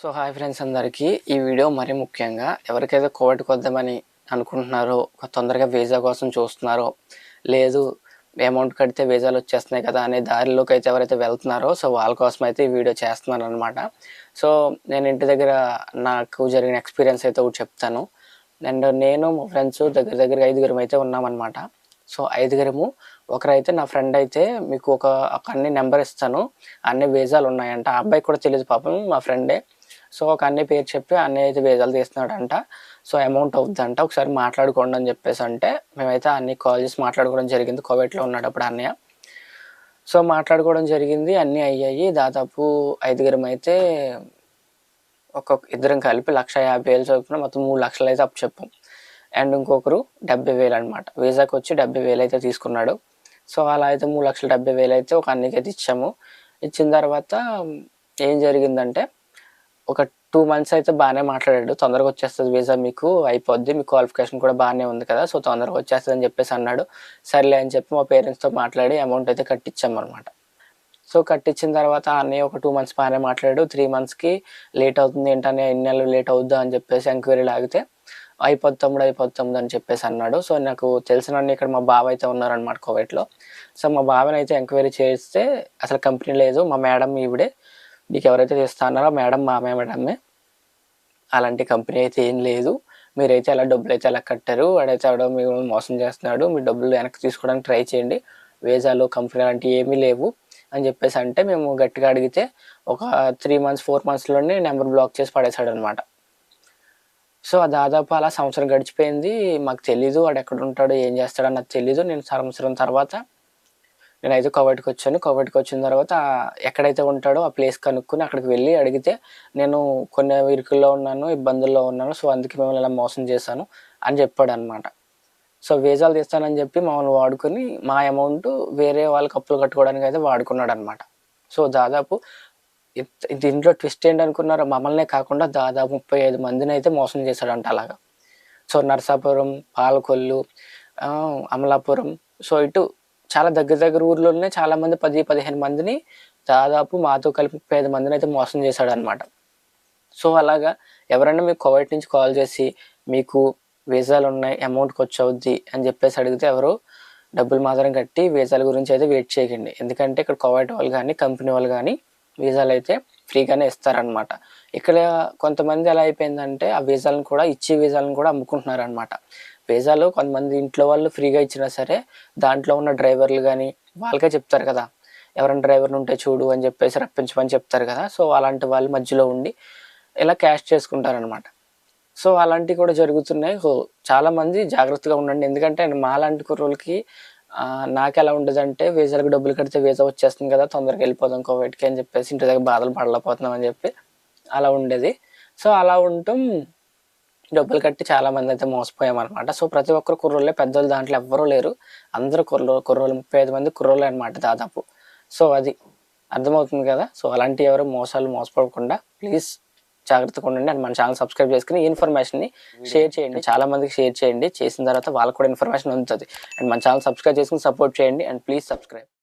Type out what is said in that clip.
So hi friends అందరికీ. ఈ video మరీ ముఖ్యంగా ఎవరికైతే కోవిడ్ కొద్దామని అనుకుంటున్నారో తొందరగా వీసా కోసం చూస్తున్నారో లేదు అమౌంట్ కడితే వీసాలు వచ్చేస్తున్నాయి కదా అనే దారిలోకి అయితే ఎవరైతే వెళ్తున్నారో సో వాళ్ళ కోసం అయితే ఈ వీడియో చేస్తున్నాను అనమాట సో నేను ఇంటి దగ్గర నాకు జరిగిన ఎక్స్పీరియన్స్ అయితే ఒకటి చెప్తాను. అండ్ నేను మా ఫ్రెండ్స్ దగ్గర దగ్గర ఐదుగురం అయితే ఉన్నామన్నమాట. సో ఐదుగురము ఒకరైతే నా ఫ్రెండ్ అయితే మీకు ఒక అన్ని నెంబర్ ఇస్తాను. అన్ని వీసాలు ఉన్నాయంట. ఆ అబ్బాయికి కూడా తెలియదు పాపం మా ఫ్రెండే. సో ఒక అన్ని పేరు చెప్పి అన్నయ్య అయితే వీసాలు తీస్తున్నాడంట. So amount అవుద్దంట. ఒకసారి మాట్లాడుకోండి అని చెప్పేసి అంటే మేమైతే అన్ని కాల్ చేసి మాట్లాడుకోవడం జరిగింది. కోవిడ్లో ఉన్నాడు అప్పుడు అన్నయ్య. సో మాట్లాడుకోవడం జరిగింది. అన్నీ అయ్యాయి. దాదాపు ఐదుగురం అయితే ఒక్కొక్క ఇద్దరం కలిపి లక్ష యాభై వేలు చొప్పున మొత్తం మూడు లక్షలు అయితే అప్పు చెప్పాం. అండ్ ఇంకొకరు డెబ్బై వేలు అనమాట వీసాకి వచ్చి డెబ్బై వేలు అయితే తీసుకున్నాడు. సో అలా అయితే మూడు లక్షల డెబ్బై వేలు అయితే ఒక అన్నికి అయితే ఇచ్చాము. ఇచ్చిన తర్వాత ఏం జరిగిందంటే ఒక టూ మంత్స్ అయితే బాగానే మాట్లాడాడు. తొందరగా వచ్చేస్తుంది వీసా మీకు అయిపోద్ది. మీ క్వాలిఫికేషన్ కూడా బాగానే ఉంది కదా సో తొందరగా వచ్చేస్తుంది అని చెప్పేసి అన్నాడు. సర్లే అని చెప్పి మా పేరెంట్స్తో మాట్లాడి అమౌంట్ అయితే కట్టించామన్నమాట. సో కట్టించిన తర్వాత అన్నయ్య ఒక టూ మంత్స్ బాగానే మాట్లాడు. త్రీ మంత్స్కి లేట్ అవుతుంది ఏంటనే ఎన్ని నెలలు లేట్ అవుద్దా అని చెప్పేసి ఎంక్వైరీ లాగితే అయిపోద్ది తమ్ముడు అయిపోద్ది తమ్ముడు అని చెప్పేసి అన్నాడు. సో నాకు తెలిసిన ఇక్కడ మా బావ అయితే ఉన్నారనమాట కోవిడ్లో సో మా బావని అయితే ఎంక్వైరీ చేస్తే అసలు కంపెనీ లేదు. మా మేడం ఈవిడే మీకు ఎవరైతే చేస్తున్నారో మేడం మామే మేడమే అలాంటి కంపెనీ అయితే ఏం లేదు. మీరైతే అలా డబ్బులు అయితే అలా కట్టారు. వాడైతే ఎవడో మీరు మోసం చేస్తున్నాడు. మీ డబ్బులు వెనక్కి తీసుకోవడానికి ట్రై చేయండి. వేజాలు కంపెనీ అలాంటివి ఏమీ లేవు అని చెప్పేసి అంటే మేము గట్టిగా అడిగితే ఒక త్రీ మంత్స్ ఫోర్ మంత్స్లోనే నెంబర్ బ్లాక్ చేసి పడేశాడు అనమాట సో దాదాపు అలా సంవత్సరం గడిచిపోయింది. మాకు తెలీదు వాడు ఎక్కడ ఉంటాడో ఏం చేస్తాడో నాకు తెలీదు. నేను సంవత్సరం తర్వాత నేనైతే కోవిడ్కి వచ్చాను కోవిడ్కి వచ్చిన తర్వాత ఎక్కడైతే ఉంటాడో ఆ ప్లేస్ కనుక్కొని అక్కడికి వెళ్ళి అడిగితే నేను కొన్ని ఇరుకుల్లో ఉన్నాను ఇబ్బందుల్లో ఉన్నాను సో అందుకే మిమ్మల్ని ఇలా మోసం చేశాను అని చెప్పాడు అనమాట సో వేజాలు తీస్తానని చెప్పి మమ్మల్ని వాడుకొని మా అమౌంట్ వేరే వాళ్ళకి అప్పులు కట్టుకోవడానికి అయితే వాడుకున్నాడు అనమాట సో దాదాపు దీంట్లో ట్విస్ట్ ఏంటి అనుకున్నారు మమ్మల్నే కాకుండా దాదాపు ముప్పై ఐదు మందిని అయితే మోసం చేశాడంట అలాగా. సో నర్సాపురం పాలకొల్లు అమలాపురం సో ఇటు చాలా దగ్గర దగ్గర ఊర్లోనే చాలా మంది పది పదిహేను మందిని దాదాపు మాతో కలిపి పేద మందిని అయితే మోసం చేశాడు అనమాట సో అలాగా ఎవరైనా మీకు కోవైట్ నుంచి కాల్ చేసి మీకు వీసాలు ఉన్నాయి అమౌంట్ ఖర్చు అవుద్ది అని చెప్పేసి అడిగితే ఎవరు డబ్బులు మాత్రం కట్టి వీసాల గురించి అయితే వెయిట్ చేయకండి. ఎందుకంటే ఇక్కడ కోవైట్ వాళ్ళు కానీ కంపెనీ వాళ్ళు కానీ వీసాలు అయితే ఫ్రీగానే ఇస్తారనమాట ఇక్కడ కొంతమంది ఎలా అయిపోయిందంటే ఆ వీసాలను కూడా ఇచ్చే వీసాలను కూడా అమ్ముకుంటున్నారు అనమాట కొంతమంది ఇంట్లో వాళ్ళు ఫ్రీగా ఇచ్చినా సరే దాంట్లో ఉన్న డ్రైవర్లు కానీ వాళ్ళకే చెప్తారు కదా. ఎవరైనా డ్రైవర్ ఉంటే చూడు అని చెప్పేసి రప్పించమని చెప్తారు కదా. సో అలాంటి వాళ్ళు మధ్యలో ఉండి ఇలా క్యాష్ చేసుకుంటారనమాట సో అలాంటివి కూడా జరుగుతున్నాయి. సో చాలామంది జాగ్రత్తగా ఉండండి. ఎందుకంటే మా లాంటి కుర్రోళ్ళకి నాకు ఎలా ఉండదు అంటే వీసాలకు డబ్బులు కడితే వీసా వచ్చేస్తుంది కదా తొందరగా వెళ్ళిపోదాం కోవిడ్కి అని చెప్పేసి ఇంటి దగ్గర బాధలు పడలేకపోతున్నాం అని చెప్పి అలా ఉండేది. సో అలా ఉండటం డబ్బులు కట్టి చాలా మంది అయితే మోసపోయాం అనమాట సో ప్రతి ఒక్కరు కుర్రోళ్ళే పెద్దోళ్ళు దాంట్లో ఎవ్వరూ లేరు. అందరూ కుర్రో కుర్రోళ్ళు ముప్పై ఐదు మంది కుర్రోళ్ళే అనమాట దాదాపు. సో అది అర్థమవుతుంది కదా? సో అలాంటి ఎవరు మోసాలు మోసపోకుండా ప్లీజ్ జాగ్రత్తగా ఉండండి. అండ్ మన ఛానల్ సబ్స్క్రైబ్ చేసుకుని ఈ ఇన్ఫర్మేషన్ని షేర్ చేయండి. చాలా మందికి షేర్ చేయండి. చేసిన తర్వాత వాళ్ళకి కూడా ఇన్ఫర్మేషన్ ఉంటుంది అండ్ మన ఛానల్ సబ్స్క్రైబ్ చేసుకుని సపోర్ట్ చేయండి. And please subscribe.